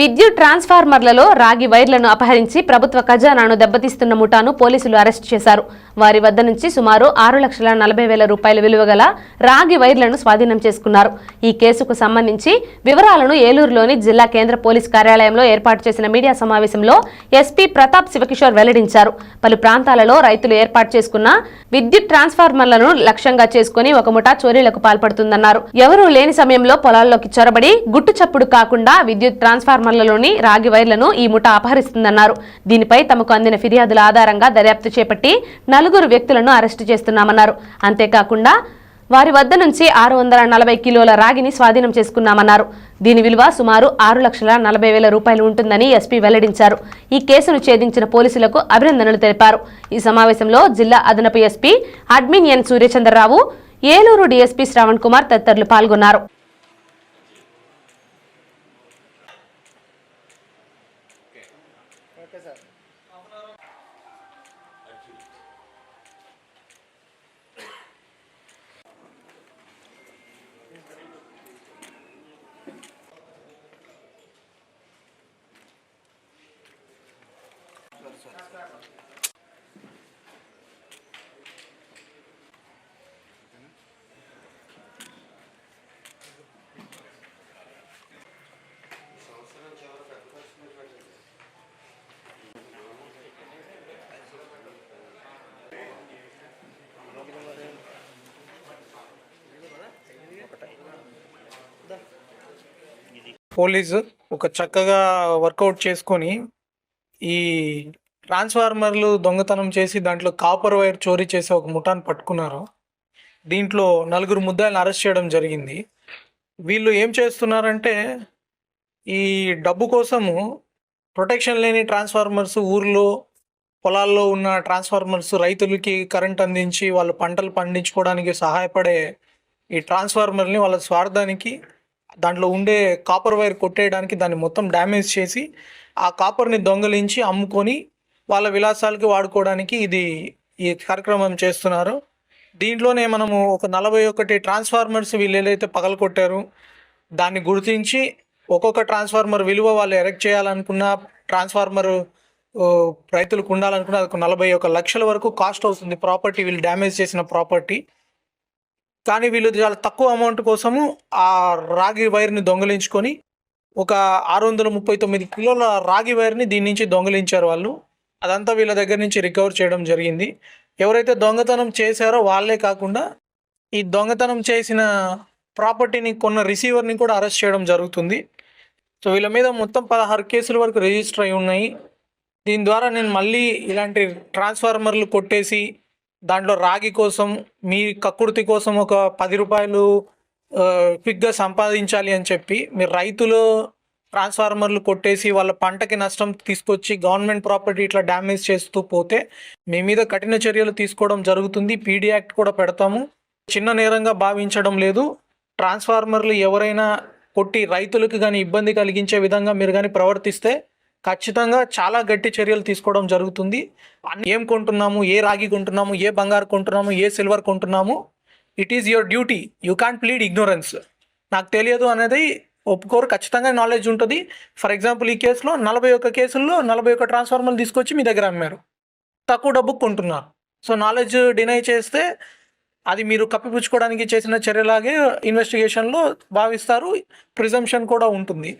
విద్యుత్ ట్రాన్స్ఫార్మర్లలో రాగి వైర్లను అపహరించి ప్రభుత్వ ఖజానాను దెబ్బతీస్తున్న ముఠాను పోలీసులు అరెస్ట్ చేశారు. వారి వద్ద నుంచి సుమారు ఆరు లక్షల నలభై వేల రూపాయల విలువ గల రాగి వైర్లను స్వాధీనం చేసుకున్నారు. ఈ కేసుకు సంబంధించి వివరాలను ఏలూరులోని జిల్లా కేంద్ర పోలీస్ కార్యాలయంలో ఏర్పాటు చేసిన మీడియా సమావేశంలో ఎస్పీ ప్రతాప్ శివకిషోర్ వెల్లడించారు. పలు ప్రాంతాలలో రైతులు ఏర్పాటు చేసుకున్న విద్యుత్ ట్రాన్స్ఫార్మర్లను లక్ష్యంగా చేసుకుని ఒక ముఠా చోరీలకు పాల్పడుతుందన్నారు. ఎవరూ లేని సమయంలో పొలాల్లోకి చొరబడి గుట్టు చప్పుడు కాకుండా విద్యుత్ ట్రాన్స్ఫార్మర్ ట్రాన్స్ఫార్మర్లలోని రాగి వైర్లను ఈ ముఠా అపహరిస్తుందన్నారు. దీనిపై తమకు అందిన ఫిర్యాదుల ఆధారంగా దర్యాప్తు చేపట్టి నలుగురు వ్యక్తులను అరెస్టు చేస్తున్నామన్నారు. అంతేకాకుండా వారి వద్ద నుంచి ఆరు వందల నలభై కిలోల రాగిని స్వాధీనం చేసుకున్నామన్నారు. దీని విలువ సుమారు ఆరు లక్షల నలభై వేల రూపాయలు ఉంటుందని ఎస్పీ వెల్లడించారు. ఈ కేసును ఛేదించిన పోలీసులకు అభినందనలు తెలిపారు. ఈ సమావేశంలో జిల్లా అదనపు SP admin N Suryachandrarao Eluru DSP Shravan Kumar తదితరులు పాల్గొన్నారు. Okay sir Gracias. పోలీసు ఒక చక్కగా వర్కౌట్ చేసుకొని ఈ ట్రాన్స్ఫార్మర్లు దొంగతనం చేసి దాంట్లో కాపర్ వైర్ చోరీ చేసి ఒక ముఠాన్ని పట్టుకున్నారు. దీంట్లో నలుగురు ముద్దాయిలను అరెస్ట్ చేయడం జరిగింది. వీళ్ళు ఏం చేస్తున్నారంటే ఈ డబ్బు కోసము ప్రొటెక్షన్ లేని ట్రాన్స్ఫార్మర్స్ ఊర్లో పొలాల్లో ఉన్న ట్రాన్స్ఫార్మర్స్ రైతులకి కరెంట్ అందించి వాళ్ళ పంటలు పండించుకోవడానికి సహాయపడే ఈ ట్రాన్స్ఫార్మర్ని వాళ్ళ స్వార్థానికి దాంట్లో ఉండే కాపర్ వైర్ కొట్టేయడానికి దాన్ని మొత్తం డ్యామేజ్ చేసి ఆ కాపర్ని దొంగలించి అమ్ముకొని వాళ్ళ విలాసాలకి వాడుకోవడానికి ఇది ఈ కార్యక్రమం చేస్తున్నారు. దీంట్లోనే మనము ఒక నలభై ఒకటి ట్రాన్స్ఫార్మర్స్ వీళ్ళు ఏదైతే పగలకొట్టారు దాన్ని గుర్తించి ఒక్కొక్క ట్రాన్స్ఫార్మర్ విలువ వాళ్ళు ఎరెక్ట్ చేయాలనుకున్న ట్రాన్స్ఫార్మర్ రైతులకు ఉండాలనుకున్న అది ఒక నలభై ఒక లక్షల వరకు కాస్ట్ అవుతుంది ప్రాపర్టీ వీళ్ళు డ్యామేజ్ చేసిన ప్రాపర్టీ కానీ వీళ్ళు చాలా తక్కువ అమౌంట్ కోసము ఆ రాగి వైర్ని దొంగలించుకొని ఒక ఆరు వందల ముప్పై తొమ్మిది కిలోల రాగి వైర్ని దీని నుంచి దొంగలించారు వాళ్ళు. అదంతా వీళ్ళ దగ్గర నుంచి రికవర్ చేయడం జరిగింది. ఎవరైతే దొంగతనం చేశారో వాళ్ళే కాకుండా ఈ దొంగతనం చేసిన ప్రాపర్టీని కొన్న రిసీవర్ని కూడా అరెస్ట్ చేయడం జరుగుతుంది. సో వీళ్ళ మీద మొత్తం పదహారు కేసుల వరకు రిజిస్టర్ అయి ఉన్నాయి. దీని ద్వారా నేను మళ్ళీ ఇలాంటి ట్రాన్స్ఫార్మర్లు కొట్టేసి దాంట్లో రాగి కోసం మీ కక్కుర్తి కోసం ఒక పది రూపాయలు క్విక్గా సంపాదించాలి అని చెప్పి మీరు రైతులు ట్రాన్స్ఫార్మర్లు కొట్టేసి వాళ్ళ పంటకి నష్టం తీసుకొచ్చి గవర్నమెంట్ ప్రాపర్టీ ఇట్లా డ్యామేజ్ చేస్తూ పోతే మీ మీద కఠిన చర్యలు తీసుకోవడం జరుగుతుంది. పీడీ యాక్ట్ కూడా పెడతాము. చిన్న నేరంగా భావించడం లేదు. ట్రాన్స్ఫార్మర్లు ఎవరైనా కొట్టి రైతులకు కానీ ఇబ్బంది కలిగించే విధంగా మీరు కానీ ప్రవర్తిస్తే ఖచ్చితంగా చాలా గట్టి చర్యలు తీసుకోవడం జరుగుతుంది. ఏం కొంటున్నాము ఏ రాగి కొంటున్నాము ఏ బంగారు కొంటున్నాము ఏ silver కొంటున్నాము it is your duty you can't plead ignorance నాకు తెలియదు అనేది ఒప్పుకోరు. ఖచ్చితంగా నాలెడ్జ్ ఉంటుంది. ఫర్ ఎగ్జాంపుల్ ఈ కేసులో నలభై ఒక్క కేసుల్లో నలభై ఒక్క ట్రాన్స్ఫార్మర్లు తీసుకొచ్చి మీ దగ్గర అమ్మారు. తక్కువ డబ్బుకు కొంటున్నారు. సో నాలెడ్జ్ డినై చేస్తే అది మీరు కప్పిపుచ్చుకోవడానికి చేసిన చర్యలాగే ఇన్వెస్టిగేషన్లో భావిస్తారు. ప్రిజంప్షన్ కూడా ఉంటుంది.